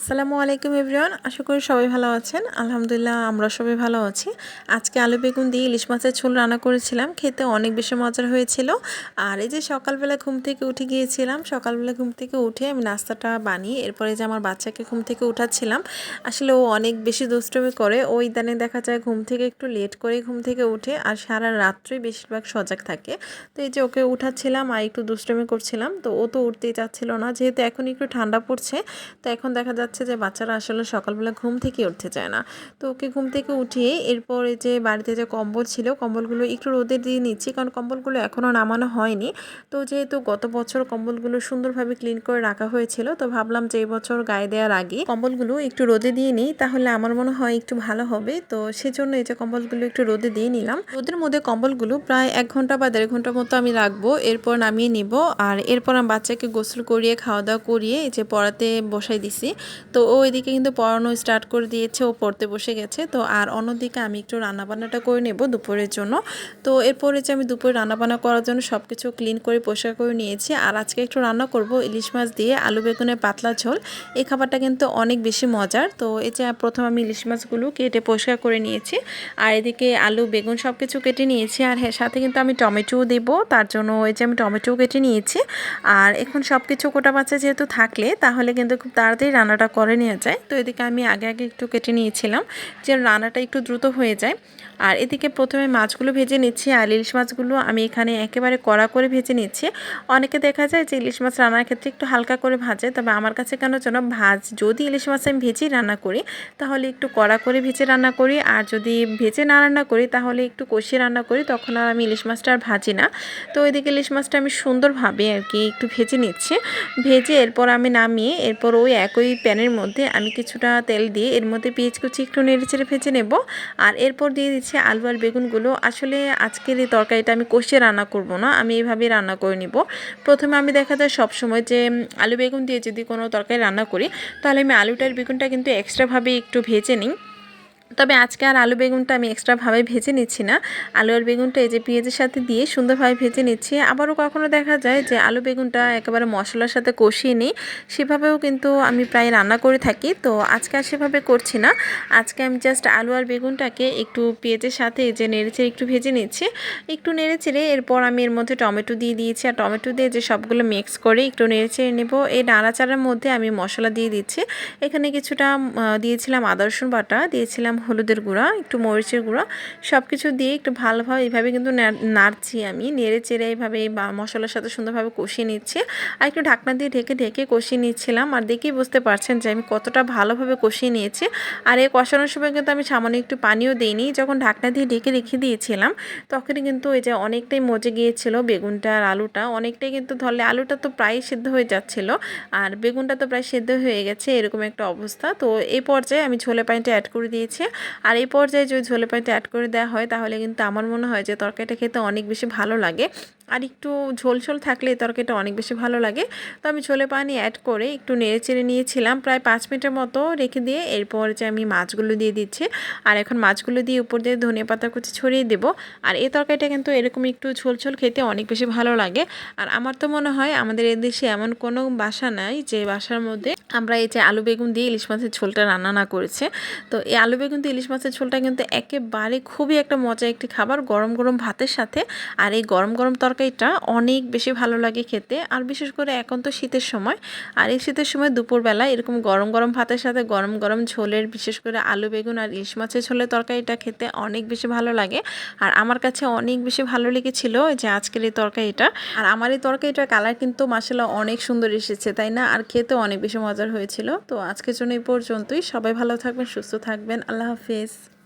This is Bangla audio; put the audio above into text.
আসসালামু আলাইকুম এভরিওয়ান, আশা করি সবাই ভালো আছেন। আলহামদুলিল্লাহ আমরা সবাই ভালো আছি। আজকে আলু, বেগুন দিয়ে ইলিশ মাছের ঝোল রান্না করেছিলাম। খেতে অনেক বেশি মজার হয়েছিল। আর এই যে সকালবেলা ঘুম থেকে উঠে গিয়েছিলাম, সকালবেলা ঘুম থেকে উঠে আমি নাস্তাটা বানিয়ে এরপরে যে আমার বাচ্চাকে ঘুম থেকে উঠাচ্ছিলাম, আসলে ও অনেক বেশি দুষ্টমি করে। ওই দানে দেখা যায় ঘুম থেকে একটু লেট করে ঘুম থেকে উঠে আর সারা রাত্রই বেশিরভাগ সজাগ থাকে। তো এই যে ওকে উঠাচ্ছিলাম আর একটু দুষ্টমি করছিলাম, তো ও তো উঠতেই চাচ্ছিল না। যেহেতু এখন একটু ঠান্ডা পড়ছে, তো এখন দেখা যাচ্ছে যে বাচ্চারা আসলে সকালবেলা ঘুম থেকে উঠতে চায় না। তো ওকে ঘুম থেকে উঠিয়ে এরপরে যে বাড়িতে যে কম্বল ছিল, কম্বলগুলো একটু রোদে দিয়ে নিচ্ছি কারণ কম্বলগুলো এখনও নামানো হয়নি। তো যেহেতু গত বছর কম্বলগুলো সুন্দরভাবে ক্লিন করে রাখা হয়েছিল, তো ভাবলাম যে এই বছর গায়ে দেওয়ার আগে কম্বলগুলো একটু রোদে দিয়ে নিই, তাহলে আমার মনে হয় একটু ভালো হবে। তো সেজন্য এই যে কম্বলগুলো একটু রোদে দিয়ে নিলাম। রোদের মধ্যে কম্বলগুলো প্রায় এক ঘণ্টা বা দেড় ঘণ্টার মতো আমি রাখব, এরপর নামিয়ে নিব। আর এরপর আমি বাচ্চাকে গোসল করিয়ে খাওয়া দাওয়া করিয়ে এই যে পড়াতে বসাই দিছি। তো ও এদিকে কিন্তু পড়ানো স্টার্ট করে দিয়েছে, ও পড়তে বসে গেছে। তো আর অন্যদিকে আমি একটু রান্নাবান্নাটা করে নেব দুপুরের জন্য। তো এরপরে যে আমি দুপুরে রান্নাবান্না করার জন্য সব কিছু ক্লিন করে, পরিষ্কার করে নিয়েছি। আর আজকে একটু রান্না করব ইলিশ মাছ দিয়ে আলু বেগুনের পাতলা ঝোল। এই খাবারটা কিন্তু অনেক বেশি মজার। তো এই যে প্রথম আমি ইলিশ মাছগুলো কেটে পরিষ্কার করে নিয়েছি। আর এদিকে আলু, বেগুন সব কিছু কেটে নিয়েছি। আর হ্যাঁ সাথে কিন্তু আমি টমেটোও দেবো। তার জন্য এই যে আমি টমেটোও কেটে নিয়েছি। আর এখন সব কিছু কোটা বাচ্চা যেহেতু থাকলে, তাহলে কিন্তু খুব তাড়াতাড়ি রান্নাটা করে নেওয়া যায়। তো এদিকে আমি আগে আগে একটু কেটে নিয়েছিলাম যে রান্নাটা একটু দ্রুত হয়ে যায়। আর এদিকে প্রথমে মাছগুলো ভেজে নিচ্ছি আর ইলিশ মাছগুলো আমি এখানে একেবারে কড়া করে ভেজে নিচ্ছি। অনেকে দেখা যায় যে ইলিশ মাছ রান্নার ক্ষেত্রে একটু হালকা করে ভাজে, তবে আমার কাছে কেন যেন ভাজ, যদি ইলিশ মাছ আমি ভেজেই রান্না করি, তাহলে একটু কড়া করে ভেজে রান্না করি। আর যদি ভেজে না রান্না করি, তাহলে একটু কষিয়ে রান্না করি, তখন আর আমি ইলিশ মাছটা আর ভাজি না। তো ওইদিকে ইলিশ মাছটা আমি সুন্দরভাবে আর কি একটু ভেজে নিচ্ছি। ভেজে এরপর আমি নামিয়ে, এরপর ওই একই প্যানের মধ্যে আমি কিছুটা তেল দিয়ে এর মধ্যে পেঁয়াজ কুচি একটু নেড়ে চেড়ে ভেজে নেব। আর এরপর দিয়ে দিচ্ছি আলু আর বেগুনগুলো। আসলে আজকের এই তরকারিটা আমি কষিয়ে রান্না করব না, আমি এইভাবে রান্না করে নিব। প্রথমে আমি দেখা যায় সবসময় যে আলু বেগুন দিয়ে যদি কোনো তরকারি রান্না করি, তাহলে আমি আলুটার বেগুনটা কিন্তু এক্সট্রাভাবে একটু ভেজে নিই। তবে আজকে আর আলু বেগুনটা আমি এক্সট্রাভাবে ভেজে নিচ্ছি না। আলু আর বেগুনটা এই যে পেঁয়াজের সাথে দিয়ে সুন্দরভাবে ভেজে নিচ্ছি। আবারও কখনো দেখা যায় যে আলু বেগুনটা একেবারে মশলার সাথে কষিয়ে নিই। সেভাবেও কিন্তু আমি প্রায় রান্না করে থাকি। তো আজকে আর সেভাবে করছি না। আজকে আমি জাস্ট আলু আর বেগুনটাকে একটু পেঁয়াজের সাথে যে নেড়েচেড়ে একটু ভেজে নিচ্ছি। একটু নেড়েচেড়ে এরপর আমি এর মধ্যে টমেটো দিয়ে দিয়েছি। আর টমেটো দিয়ে যে সবগুলো মিক্স করে একটু নেড়েচেড়ে নেব। এই নাড়াচাড়ার মধ্যে আমি মশলা দিয়ে দিচ্ছি। এখানে কিছুটা দিয়েছিলাম আদা রসুন বাটা, দিয়েছিলাম হলুদের গুঁড়া, একটু মরিচের গুঁড়া সব কিছু দিয়ে একটু ভালোভাবে এইভাবে কিন্তু নাড়ছি আমি। নেড়ে চেড়ে এইভাবে এই মশলার সাথে সুন্দরভাবে কষিয়ে নিচ্ছি। আর একটু ঢাকনা দিয়ে ঢেকে ঢেকে কষিয়ে নিচ্ছিলাম। আর দেখেই বুঝতে পারছেন যে আমি কতটা ভালোভাবে কষিয়ে নিয়েছি। আর এই কষানোর সময় কিন্তু আমি সামান্য একটু পানিও দিইনি। যখন ঢাকনা দিয়ে ঢেকে রেখে দিয়েছিলাম, তখনই কিন্তু এই যে অনেকটাই মজে গিয়েছিল বেগুনটা আর আলুটা। অনেকটাই কিন্তু ধরলে আলুটা তো প্রায় সিদ্ধ হয়ে যাচ্ছিল। আর বেগুনটা তো প্রায় সিদ্ধ হয়ে গেছে, এরকম একটা অবস্থা। তো এই পর্যায়ে আমি ছোলে পানিটা অ্যাড করে দিয়েছি। আর এই পর্যায়ে যদি ঝোলে পানিটা অ্যাড করে দেওয়া হয়, তাহলে কিন্তু আমার মনে হয় যে তরকারিটা খেতে অনেক বেশি ভালো লাগে। আর একটু ঝোল ঝোল থাকলে তরকারিটা অনেক বেশি ভালো লাগে। তো আমি ছোলে পানি অ্যাড করে একটু নেড়ে চেড়ে নিয়েছিলাম। প্রায় পাঁচ মিনিটের মতো রেখে দিয়ে এরপর যে আমি মাছগুলো দিয়ে দিচ্ছি, আর এখন মাছগুলো দিয়ে উপর দিয়ে ধনিয়া পাতা কুচি ছড়িয়ে দেব। আর এই তরকারিটা কিন্তু এরকম একটু ঝোল ঝোল খেতে অনেক বেশি ভালো লাগে। আর আমার তো মনে হয় আমাদের এদেশে এমন কোনো বাসা নাই যে বাসার মধ্যে আমরা এই যে আলু, বেগুন দিয়ে ইলিশ মাছের ঝোলটা রান্না না করেছে। তো এই আলু, বেগুন দিয়ে ইলিশ মাছের ঝোলটা কিন্তু একেবারে খুবই একটা মজা একটি খাবার, গরম গরম ভাতের সাথে। আর এই গরম গরম তরকারিটা অনেক বেশি ভালো লাগে খেতে। আর বিশেষ করে এখন তো শীতের সময়। আর এই শীতের সময় দুপুরবেলা এরকম গরম গরম ভাতের সাথে গরম গরম ঝোলের, বিশেষ করে আলু বেগুন আর ইলিশ মাছের ঝোলের তরকারিটা খেতে অনেক বেশি ভালো লাগে। আর আমার কাছে অনেক বেশি ভালো লেগেছিল যে আজকের এই তরকারিটা। আর আমার এই তরকারিটার কালার কিন্তু মাসালা অনেক সুন্দর এসেছে, তাই না? আর খেতে অনেক বেশি মজার হয়েছিল। তো আজকের জন্য এই পর্যন্তই। সবাই ভালো থাকবেন, সুস্থ থাকবেন। আল্লাহ হাফিজ।